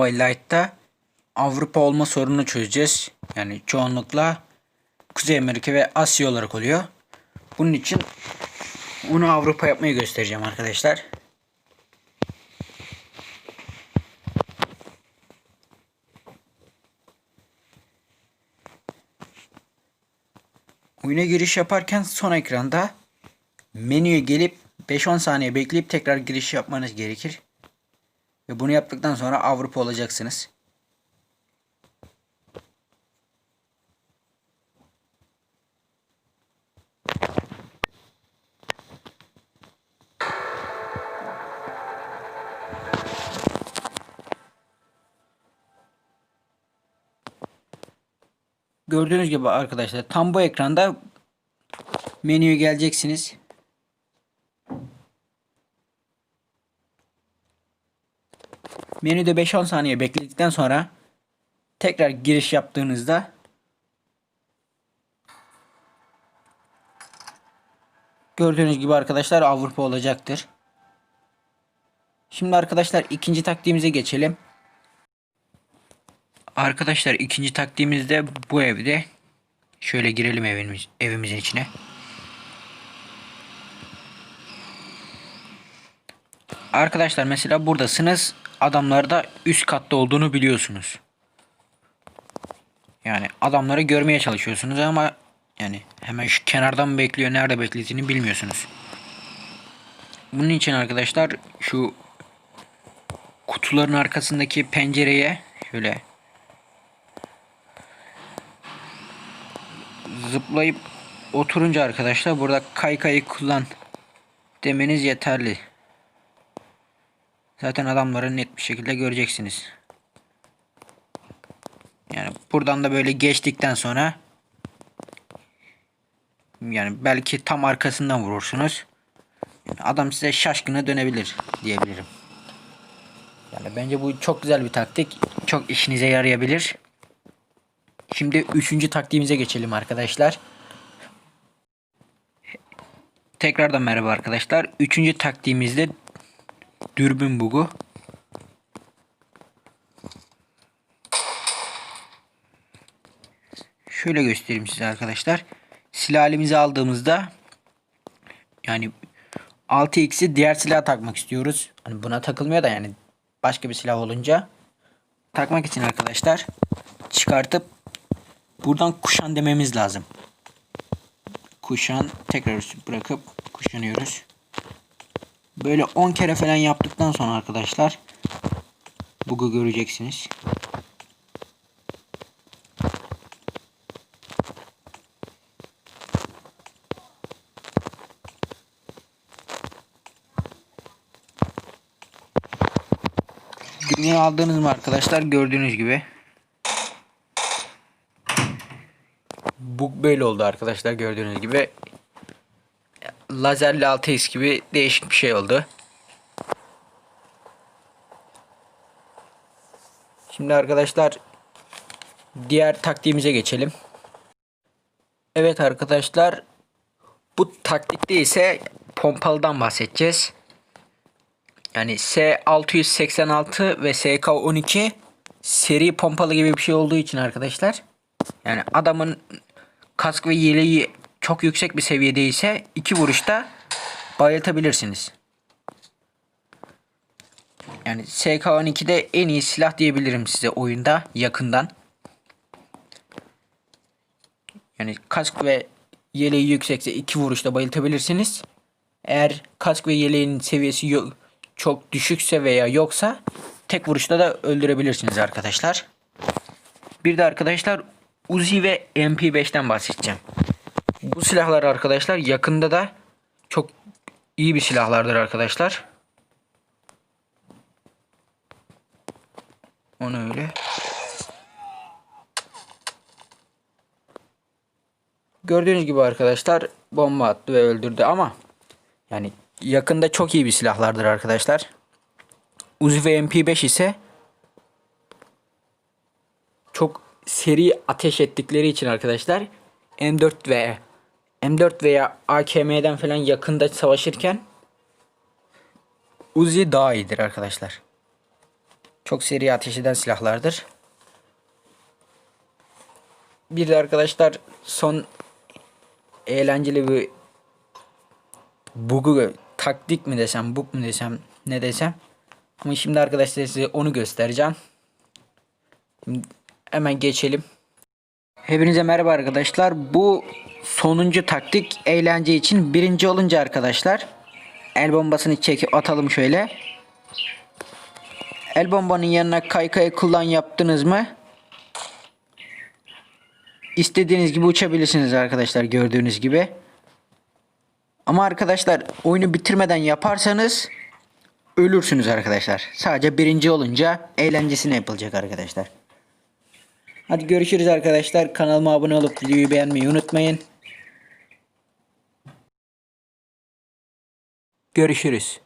Huawei Lite'da Avrupa olma sorununu çözeceğiz. Yani çoğunlukla Kuzey Amerika ve Asya olarak oluyor. Bunun için bunu Avrupa yapmayı göstereceğim arkadaşlar. Oyuna giriş yaparken son ekranda menüye gelip 5-10 saniye bekleyip tekrar giriş yapmanız gerekir. Ve bunu yaptıktan sonra Avrupa olacaksınız. Gördüğünüz gibi arkadaşlar tam bu ekranda menüye geleceksiniz. Menüde 5-10 saniye bekledikten sonra tekrar giriş yaptığınızda gördüğünüz gibi arkadaşlar Avrupa olacaktır. Şimdi arkadaşlar ikinci taktiğimize geçelim. Arkadaşlar ikinci taktiğimizde bu evde şöyle girelim evimiz, evimizin içine. Arkadaşlar mesela buradasınız. Adamlarda üst katta olduğunu biliyorsunuz. Yani adamları görmeye çalışıyorsunuz ama yani hemen şu kenardan bekliyor, nerede beklediğini bilmiyorsunuz. Bunun için arkadaşlar şu kutuların arkasındaki pencereye şöyle zıplayıp oturunca arkadaşlar burada kaykayı kullan demeniz yeterli. Zaten adamları net bir şekilde göreceksiniz. Yani buradan da böyle geçtikten sonra yani belki tam arkasından vurursunuz. Yani adam size şaşkına dönebilir diyebilirim. Yani bence bu çok güzel bir taktik. Çok işinize yarayabilir. Şimdi üçüncü taktiğimize geçelim arkadaşlar. Tekrardan merhaba arkadaşlar. Üçüncü taktiğimizde dürbün bugu. Şöyle göstereyim size arkadaşlar. Silah elimize aldığımızda yani 6x'i diğer silaha takmak istiyoruz. Hani buna takılmıyor da yani başka bir silah olunca takmak için arkadaşlar çıkartıp buradan kuşan dememiz lazım. Kuşan tekrar bırakıp kuşanıyoruz. Böyle 10 kere falan yaptıktan sonra arkadaşlar bug'u göreceksiniz. Günü aldınız mı arkadaşlar gördüğünüz gibi. Bug böyle oldu arkadaşlar gördüğünüz gibi. Lazerli 6x gibi değişik bir şey oldu. Şimdi arkadaşlar diğer taktiğimize geçelim. Evet arkadaşlar bu taktikte ise pompalıdan bahsedeceğiz. Yani S686 ve SK12 seri pompalı gibi bir şey olduğu için arkadaşlar. Yani adamın kask ve yeleği çok yüksek bir seviyede ise iki vuruşta bayıltabilirsiniz. Yani SK12'de en iyi silah diyebilirim size oyunda yakından. Yani kask ve yeleği yüksekse iki vuruşta bayıltabilirsiniz. Eğer kask ve yeleğin seviyesi yok, çok düşükse veya yoksa tek vuruşta da öldürebilirsiniz arkadaşlar. Bir de arkadaşlar Uzi ve MP5'ten bahsedeceğim. Bu silahlar arkadaşlar yakında da çok iyi bir silahlardır arkadaşlar. Onu öyle. Gördüğünüz gibi arkadaşlar bomba attı ve öldürdü ama yani yakında çok iyi bir silahlardır arkadaşlar. Uzi ve MP5 ise çok seri ateş ettikleri için arkadaşlar M4 ve M4 veya AKM'den falan yakında savaşırken Uzi daha iyidir arkadaşlar. Çok seri ateş eden silahlardır. Bir de arkadaşlar son eğlenceli bir bugu taktik mi desem, bug mu desem, ne desem. Ama şimdi arkadaşlar size onu göstereceğim. Şimdi hemen geçelim. Hepinize merhaba arkadaşlar. Bu sonuncu taktik eğlence için birinci olunca arkadaşlar el bombasını çekip atalım şöyle. El bombanın yanına kaykayı kullan yaptınız mı? İstediğiniz gibi uçabilirsiniz arkadaşlar gördüğünüz gibi. Ama arkadaşlar oyunu bitirmeden yaparsanız ölürsünüz arkadaşlar. Sadece birinci olunca eğlencesine yapılacak arkadaşlar. Hadi görüşürüz arkadaşlar. Kanalıma abone olup videoyu beğenmeyi unutmayın. Görüşürüz.